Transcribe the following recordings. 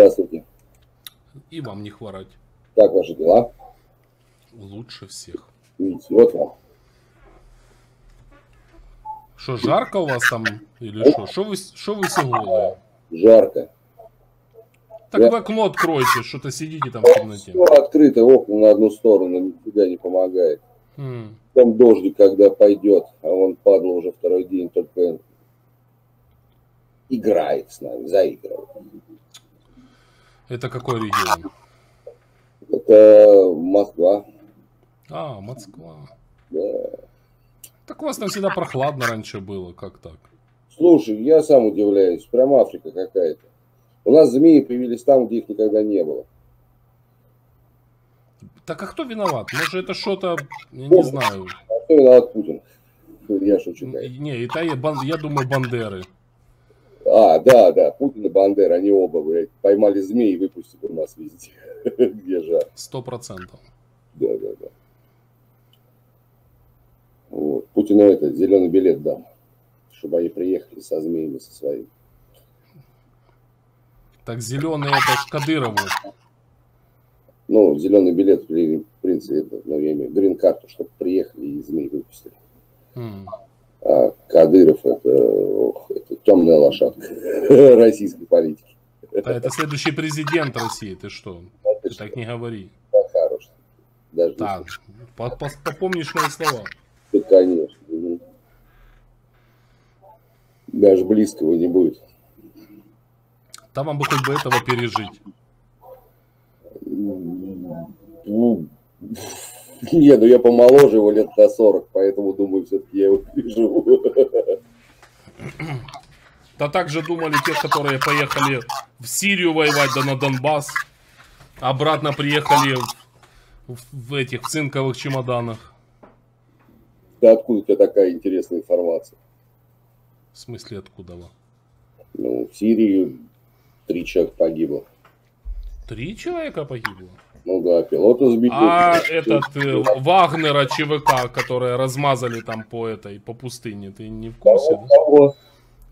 Здравствуйте. И вам не хворать. Как ваши дела? Лучше всех. Видите, вот вам. Что, жарко у вас там или что? Что вы, что вы все голые? Жарко. Так Я- вы окно откройте, что-то сидите там в темноте. Все открыто, окна на одну сторону, нифига не помогает. М, Там дождик, когда пойдет, а он падал уже второй день, только играет с нами, заигрывает. Это какой регион? Это Москва. А, Москва. Да. Так у вас там всегда прохладно раньше было, как так? Слушай, я сам удивляюсь, прям Африка какая-то. У нас змеи появились там, где их никогда не было. Так а кто виноват? Может это что-то, я не знаю. А кто виноват Путин? Я шучу. Не, это я, я думаю, Бандеры. А, да, да, Путин и Бандера, они оба, блядь, поймали змей и выпустили у нас везде. Где жар. Сто процентов. Да, да, да. Вот. Путину это, зеленый билет дам, чтобы они приехали со змеями со своими. Так зеленый это Кадырову. Ну, зеленый билет, в принципе, это, ну, я имею грин-карту, чтобы приехали и змей выпустили. М. А Кадыров это, ох, это темная лошадка российской политики. Да это следующий президент России, ты что? Ты так не говори. Да, хорош. Даже Так, по- по- попомнишь мои слова. Да, конечно. мгм. Даже близкого не будет. Там вам бы хоть бы этого пережить. Ну, не, ну я помоложе его лет на 40, поэтому думаю, все-таки я его переживу. Да так же думали те, которые поехали в Сирию воевать, да на Донбасс. Обратно приехали в, в этих цинковых чемоданах. Да откуда у тебя такая интересная информация? В смысле, откуда? Ну, в Сирии три человека погибло. Три человека погибло. Ну да, пилота сбили. А этот э, Вагнера ЧВК, которые размазали там по этой, по пустыне, ты не в курсе? Кого- да? кого?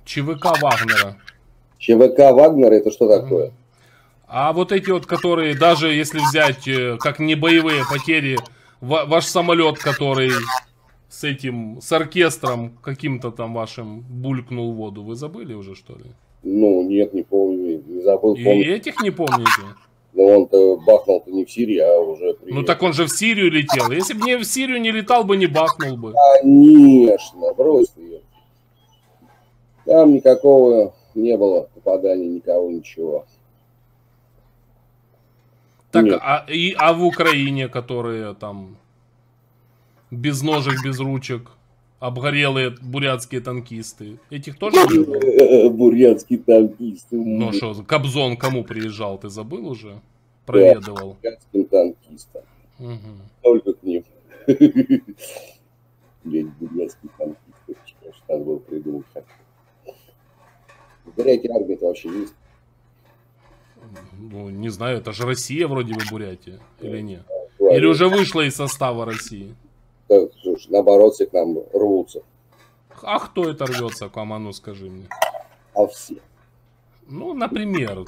ЧВК Вагнера. ЧВК Вагнер это что такое? А вот эти вот, которые, даже если взять э, как не боевые потери, ва- ваш самолет, который с этим, с оркестром каким-то там вашим булькнул воду, вы забыли уже, что ли? Ну, нет, не помню, не забыл, И помню. этих не помните? Но он-то бахнул-то не в Сирии, а уже при... Ну так он же в Сирию летел. Если бы не в Сирию не летал бы, не бахнул бы. Конечно, брось ты ее. Там никакого не было попаданий, никого, ничего. Так, Нет. а, и, а в Украине, которые там без ножек, без ручек, обгорелые бурятские танкисты, этих тоже не было? Бурятский танкист. Ну что, Кобзон кому приезжал, ты забыл уже? Проведывал. Бурятским танкистом. Мгм. Только к ним. Блядь, бурятский танкист. Это что ж надо было придумать. В Бурятии армия вообще есть. Ну, не знаю, это же Россия вроде бы Бурятия, или нет? Или уже вышла из состава России? Так, слушай, наоборот, все к нам рвутся. А кто это рвется к вам, а ну скажи мне? А все. Ну, например.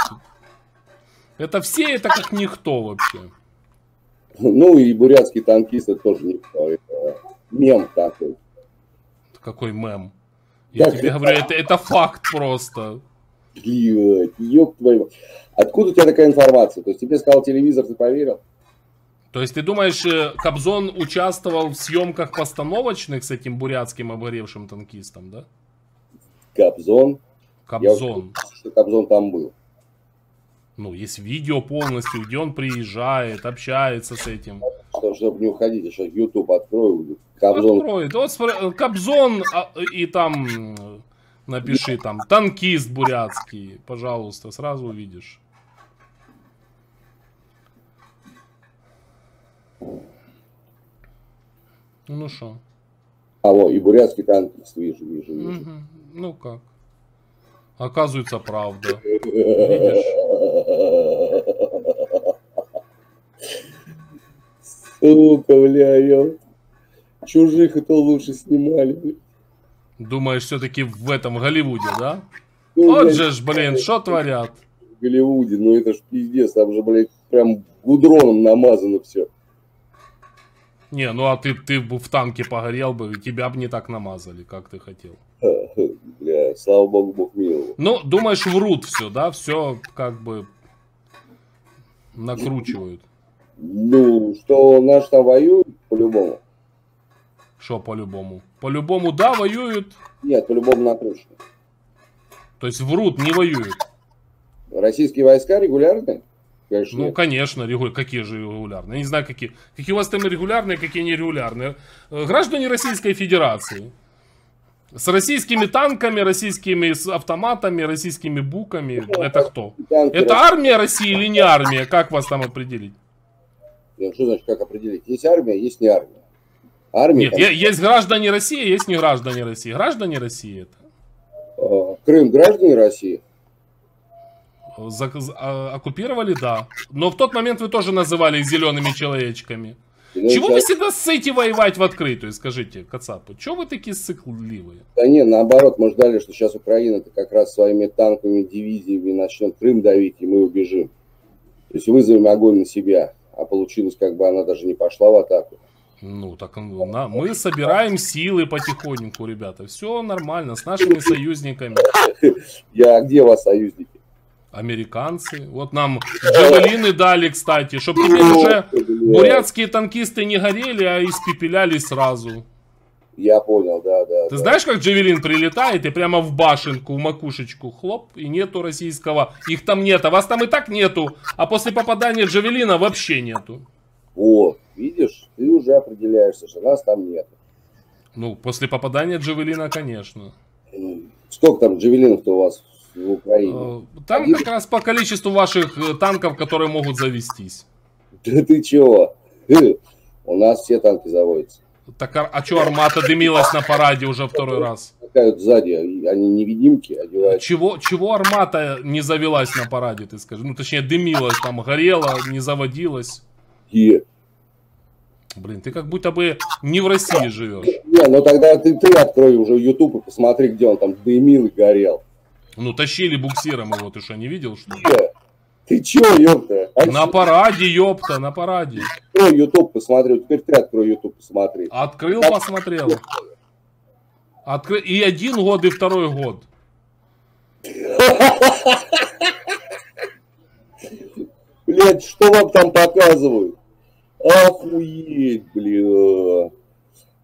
Это все, это как никто вообще. Ну и бурятский танкист это тоже никто. Это мем такой. Какой мем. Я Так, тебе говорю, это, это факт просто. Блядь, ёб твою. Откуда у тебя такая информация? То есть тебе сказал телевизор, ты поверил? То есть ты думаешь, э, Кобзон участвовал в съемках постановочных с этим бурятским обгоревшим танкистом, да? Кобзон. Я Кобзон. уверен, что Кобзон там был. Ну, есть видео полностью, где он приезжает, общается с этим. Что, чтобы не уходить, я сейчас YouTube открою. Кобзон. Откроет. Вот спро- Кобзон а, и там м, напиши там танкист бурятский, пожалуйста, сразу увидишь. Ну что? А, вот, и бурятский танкист, вижу, вижу, вижу. Мгм. Ну как? Оказывается, правда. Видишь? Сука, бля, ё. Чужих это лучше снимали. бля. Думаешь, все-таки в этом Голливуде, да? Ну, Вот блядь, же ж, блин, что творят? в Голливуде, ну это ж пиздец, там же, блядь, прям гудроном намазано все. Не, ну а ты, ты бы в танке погорел бы, тебя бы не так намазали, как ты хотел. Бля, слава богу, бог миловал. Ну, думаешь, врут все, да? Все как бы накручивают. Ну, что наш там воюют, по-любому. Что по-любому? По-любому, да, воюют. Нет, по-любому накручено. То есть врут, не воюют. Российские войска регулярные? Конечно, ну, конечно, регуля... какие же регулярные? Я не знаю, какие. Какие у вас там регулярные, какие нерегулярные. Э, граждане Российской Федерации. С российскими танками, российскими автоматами, российскими буками. Это кто? Танки Это армия России или не армия? Как вас там определить? Что значит, как определить? Есть армия, есть не армия. Армия, Нет, там... есть граждане России, есть не граждане России. Граждане России это. А, Крым граждане России? За, а, оккупировали, да. Но в тот момент вы тоже называли зелеными человечками. Ну, Чего сейчас... вы всегда ссыте воевать в открытую, скажите, Кацапы? Чего вы такие сыкливые? Да не, наоборот, мы ждали, что сейчас Украина-то как раз своими танками, дивизиями начнет Крым давить, и мы убежим. То есть вызовем огонь на себя. А получилось, как бы она даже не пошла в атаку. Ну, так на, мы собираем силы потихоньку, ребята. Все нормально, с нашими союзниками. Я, где у вас союзники? Американцы. Вот нам джавелины дали, кстати, чтобы теперь уже бурятские танкисты не горели, а испепеляли сразу. Я понял, да, да. Ты да. знаешь, как джавелин прилетает и прямо в башенку, в макушечку, хлоп, и нету российского. Их там нет, а вас там и так нету. А после попадания джавелина вообще нету. О, видишь, ты уже определяешься, что нас там нет. Ну, после попадания джавелина, конечно. Сколько там джавелинов-то у вас в Украине? Э, там Один? как раз по количеству ваших э, танков, которые могут завестись. Да ты чего? У нас все танки заводятся. Так а, а что армата дымилась на параде уже второй раз? Какая сзади, они невидимки одевают. Чего, чего армата не завелась на параде, ты скажи? Ну, точнее, дымилась, там горела, не заводилась. И... Блин, ты как будто бы не в России живешь. Не, ну тогда ты, ты открой уже YouTube и посмотри, где он там дымил и горел. Ну, тащили буксиром его, ты что, не видел, что ли? Ты чё, ёпта? А на параде, ёпта, на параде. Открой YouTube, посмотри. Теперь ты открой YouTube, посмотри. Открыл, посмотрел. Откры... И один год, и второй год. Блять, что вам там показывают? Охуеть, блин.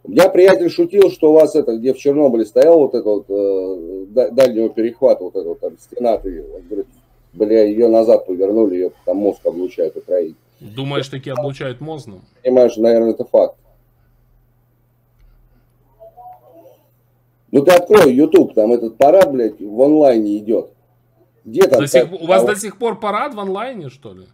У меня приятель шутил, что у вас это, где в Чернобыле стоял вот это вот э, дальнего перехвата, вот эта вот там стена, ты, он говорит, бля, ее назад повернули, ее там мозг облучают Украине. Думаешь, такие облучают мозгом? Понимаешь, наверное, это факт. Ну ты открой YouTube, там этот парад, блядь, в онлайне идет. Где там? До сих, у вас до сих пор парад в онлайне, что ли?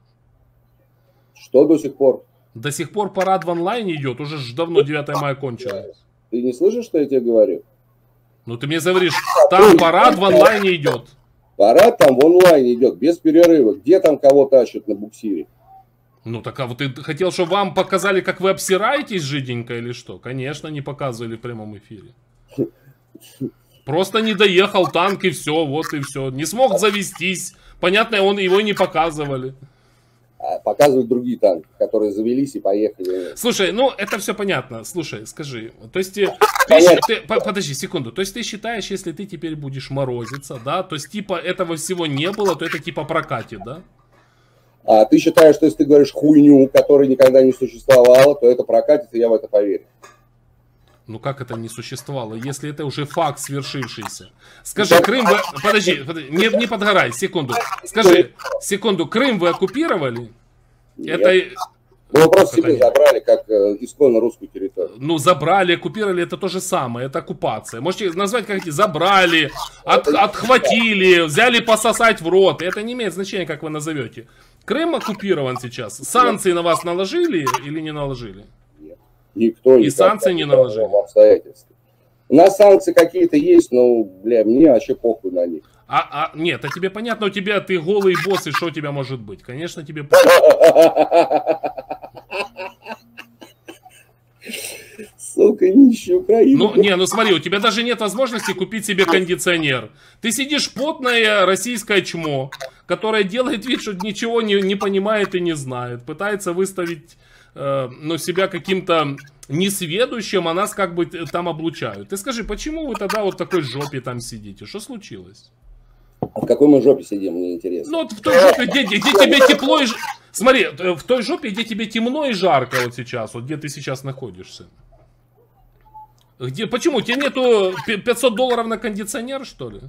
Что до сих пор? До сих пор парад в онлайне идет, уже ж давно 9 мая кончилось. Ты не слышишь, что я тебе говорю? Ну ты мне говоришь, там парад в онлайне идет. Парад там в онлайне идет, без перерыва. Где там кого тащат на буксире? Ну так а вот ты хотел, чтобы вам показали, как вы обсираетесь жиденько или что? Конечно, не показывали в прямом эфире. Просто не доехал танк и все, вот и все. Не смог завестись. Понятно, он его не показывали. А, показывают другие танки, которые завелись и поехали. Слушай, ну это все понятно. Слушай, скажи, то есть э, ты, ты, подожди секунду, то есть ты считаешь, если ты теперь будешь морозиться, да, то есть типа этого всего не было, то это типа прокатит, да? А ты считаешь, что если ты говоришь хуйню, которой никогда не существовало, то это прокатит, и я в это поверю. Ну как это не существовало, если это уже факт свершившийся? Скажи, Крым вы... Подожди, подожди не, не подгорай, секунду. Скажи, секунду, Крым вы оккупировали? Нет. Это... Ну, просто себе забрали, как э, исконно русскую территорию. Ну, забрали, оккупировали, это то же самое, это оккупация. Можете назвать как хотите, забрали, от, отхватили, взяли пососать в рот. Это не имеет значения, как вы назовете. Крым оккупирован сейчас. Санкции на вас наложили или не наложили? Никто и санкции не наложили. У нас санкции какие-то есть, но, бля, мне вообще похуй на них. А, а, нет, а тебе понятно, у тебя ты голый босс, и что у тебя может быть? Конечно, тебе Сука, нищий Украина. Ну, не, ну смотри, у тебя даже нет возможности купить себе кондиционер. Ты сидишь потное российское чмо, которая делает вид, что ничего не, не понимает и не знает, пытается выставить э, ну, себя каким-то несведущим, а нас как бы там облучают. Ты скажи, почему вы тогда вот в такой жопе там сидите? Что случилось? В какой мы жопе сидим, мне интересно. Ну вот в той жопе, где, где, тебе тепло и... Смотри, э, в той жопе, где тебе темно и жарко вот сейчас, вот где ты сейчас находишься. Где, почему? Тебе нету 500 долларов на кондиционер, что ли?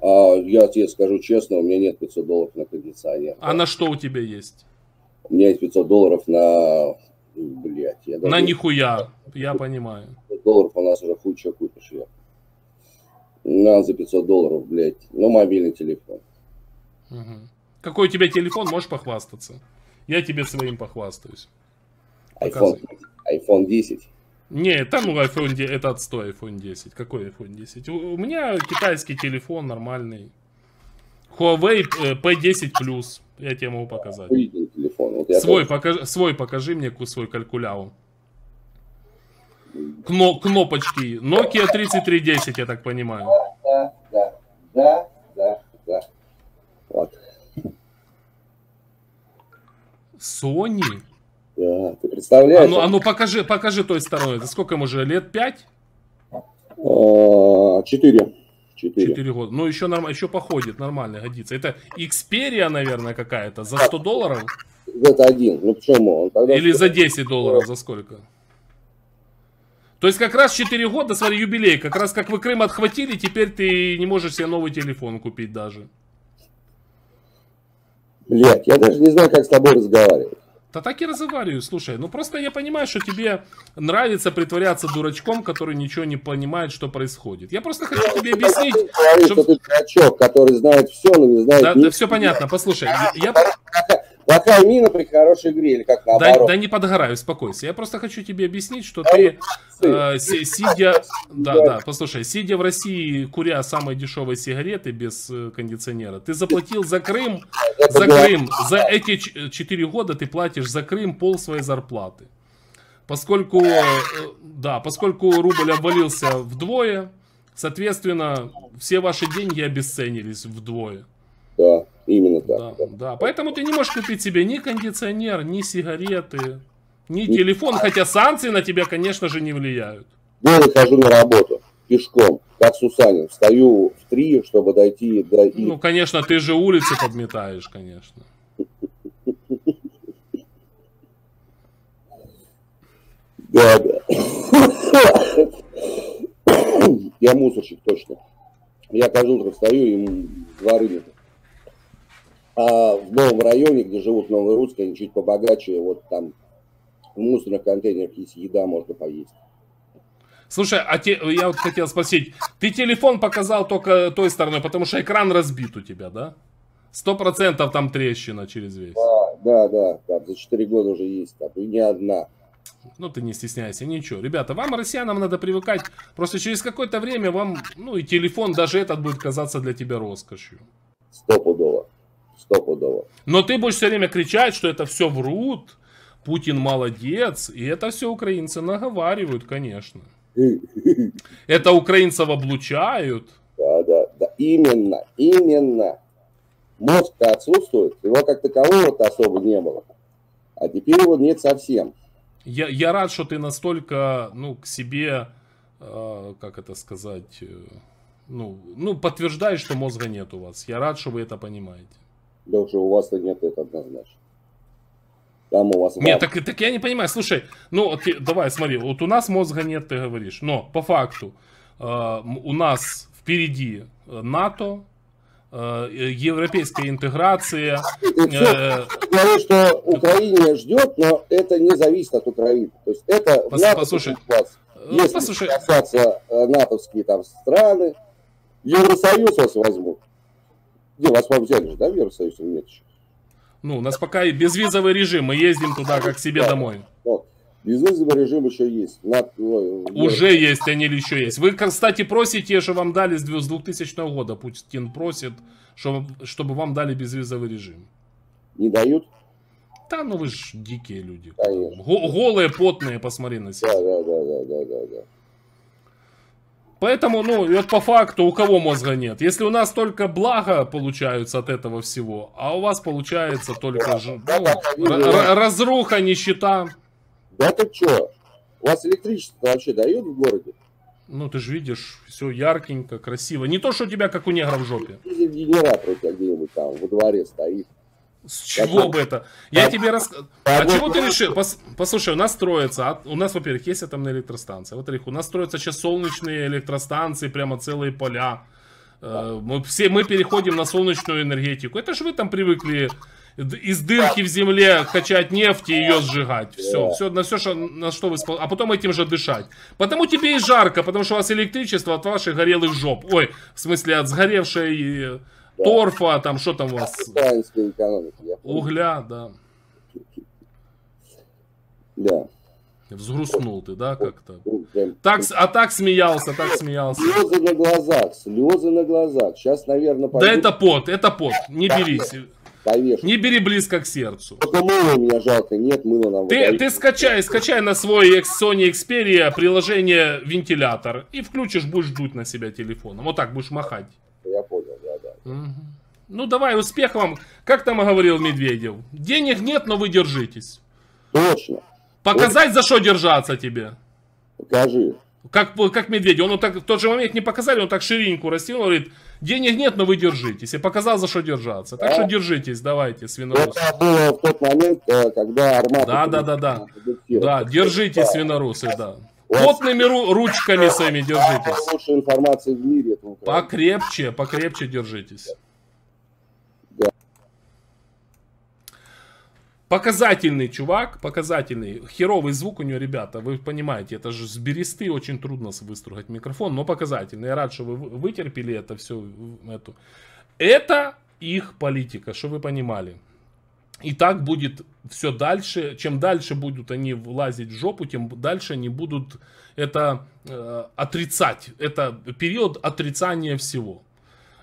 А, я тебе скажу честно, у меня нет 500 долларов на кондиционер. А на что у тебя есть? У меня есть 500 долларов на... Блять, я даже... На нихуя, я понимаю. 500 долларов у нас уже хуй что купишь, я. На за 500 долларов, блядь. Ну, мобильный телефон. Угу. Какой у тебя телефон, можешь похвастаться? Я тебе своим похвастаюсь. iPhone, iPhone 10. Не, там ну, iPhone 10, это отстой iPhone 10. Какой iPhone 10? У, у меня китайский телефон нормальный. Huawei э, P10 Plus. Я тебе могу показать. Вот свой, тоже... покажи, свой покажи мне свой калькуляу. Кно, кнопочки. Nokia 3310, я так понимаю. Да, да, да, да, да. Вот. Sony? Да, ты представляешь? А ну, а ну покажи, покажи той стороной. Это сколько ему уже, лет пять? Четыре. Четыре. Четыре года. Ну, еще, норм... еще походит, нормально, годится. Это Xperia, наверное, какая-то, за 100 долларов? Это один. Ну, почему? Он тогда Или за 10 долларов, за сколько? То есть, как раз 4 года, смотри, юбилей. Как раз как вы Крым отхватили, теперь ты не можешь себе новый телефон купить даже. Блять, я даже не знаю, как с тобой разговаривать. Да так и разговариваю, слушай. Ну просто я понимаю, что тебе нравится притворяться дурачком, который ничего не понимает, что происходит. Я просто хочу тебе объяснить. Говорит, что... ты дурачок, который знает все, но не знает Да, да все понятно, послушай. Я... Плохая мина при хорошей игре, или как наоборот? Да, да не подгораю, успокойся. Я просто хочу тебе объяснить, что ты, э, сидя... Да, да, послушай, сидя в России, куря самые дешевые сигареты без э, кондиционера, ты заплатил за Крым, за Крым, за эти 4 года ты платишь за Крым пол своей зарплаты. Поскольку, э, да, поскольку рубль обвалился вдвое, соответственно, все ваши деньги обесценились вдвое. Да. Да. Поэтому ты не можешь купить себе ни кондиционер, ни сигареты, ни телефон, хотя санкции на тебя, конечно же, не влияют. Я выхожу на работу пешком, как Сусанин. Встаю в три, чтобы дойти до... Ну, конечно, ты же улицы подметаешь, конечно. Да, да. Я мусорщик, точно. Я каждое утро встаю, и дворы нет. А в новом районе, где живут новые русские, они чуть побогаче, вот там в мусорных контейнерах есть еда, можно поесть. Слушай, а те, я вот хотел спросить, ты телефон показал только той стороной, потому что экран разбит у тебя, да? Сто процентов там трещина через весь. Да, да, да, да, за четыре года уже есть, там, и не одна. Ну, ты не стесняйся, ничего. Ребята, вам, россиянам, надо привыкать. Просто через какое-то время вам, ну, и телефон, даже этот будет казаться для тебя роскошью. Стопудово стопудово. Но ты будешь все время кричать, что это все врут, Путин молодец, и это все украинцы наговаривают, конечно. Это украинцев облучают. Да, да, да, именно, именно. Мозг-то отсутствует, его как такового-то особо не было. А теперь его нет совсем. Я, я рад, что ты настолько, ну, к себе, э, как это сказать, э, ну, ну, подтверждаешь, что мозга нет у вас. Я рад, что вы это понимаете. Да уже у вас-то нет, это однозначно. Там у вас... Нет, так, так я не понимаю. Слушай, ну, ты, давай, смотри, вот у нас мозга нет, ты говоришь. Но, по факту, э, у нас впереди э, НАТО, э, европейская интеграция. Э, Говорю, что Украине ждет, но это не зависит от Украины. То есть это Пос, НАТО послушай, вас. Э, Если послушай. касаться э, натовские там страны, Евросоюз вас возьмут. Где вас вам взяли же, да, в Евросоюз или нет еще? Ну, у нас пока и безвизовый режим, мы ездим туда как себе да, домой. Да. Безвизовый режим еще есть. На, ну, Уже есть, они или еще есть. Вы, кстати, просите, что вам дали с 2000 года. Путин просит, чтобы, чтобы вам дали безвизовый режим. Не дают? Да, ну вы же дикие люди. Конечно. Голые, потные, посмотри на себя. Да, да, да, да, да, да. Поэтому, ну, вот по факту, у кого мозга нет? Если у нас только благо получаются от этого всего, а у вас получается только же, ну, разруха, нищета. Да ты чё? У вас электричество вообще дают в городе? Ну, ты же видишь, все яркенько, красиво. Не то, что у тебя, как у негра в жопе. Генератор у тебя где-нибудь там во дворе стоит. С чего бы это? Я тебе расскажу. А чего ты решил? Пос... Послушай, у нас строится, а, у нас, во-первых, есть атомная электростанция. Во-вторых, у нас строятся сейчас солнечные электростанции, прямо целые поля. Э, мы, все, мы переходим на солнечную энергетику. Это же вы там привыкли из дырки в земле качать нефть и ее сжигать. Все, все на все, что, на что вы спал. А потом этим же дышать. Потому тебе и жарко, потому что у вас электричество от ваших горелых жоп. Ой, в смысле от сгоревшей да. торфа, там что там у вас? Угля, да. Да. Взгрустнул ты, да, как-то? Так, а так смеялся, так смеялся. Слезы на глазах, слезы на глазах. Сейчас, наверное, пойду... Да это пот, это пот, не берись. Конечно. Не бери близко к сердцу. Только мыло меня жалко, нет мыла нам. Ты, ты скачай, скачай на свой Sony Xperia приложение вентилятор и включишь, будешь дуть на себя телефоном. Вот так будешь махать. Я понял. Ну давай, успех вам. Как там говорил Медведев? Денег нет, но вы держитесь. Точно. Показать, Точно. за что держаться тебе? Покажи. Как, как Медведев. Он вот так, в тот же момент не показали, он так ширинку растянул, говорит, денег нет, но вы держитесь. И показал, за что держаться. Так да. что держитесь, давайте, свинорус. Это было в тот момент, э, когда Армата... Да, да, да, да. Да, держитесь, свинорусы, да. Плотными ру ручками своими держитесь. Лучшая информация в мире. Покрепче, покрепче держитесь. Показательный чувак, показательный. Херовый звук у него, ребята, вы понимаете, это же с бересты очень трудно выстругать микрофон, но показательный. Я рад, что вы вытерпели это все. Эту. Это их политика, что вы понимали. И так будет все дальше. Чем дальше будут они влазить в жопу, тем дальше они будут это э, отрицать. Это период отрицания всего.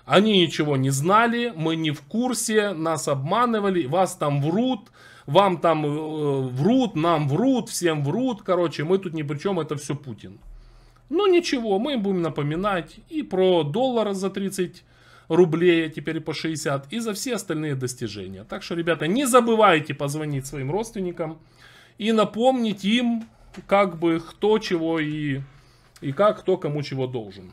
Они ничего не знали, мы не в курсе, нас обманывали, вас там врут, вам там э, врут, нам врут, всем врут, короче, мы тут ни при чем, это все Путин. Ну ничего, мы им будем напоминать и про доллар за 30 рублей, а теперь по 60, и за все остальные достижения. Так что, ребята, не забывайте позвонить своим родственникам и напомнить им, как бы, кто чего и, и как, кто кому чего должен.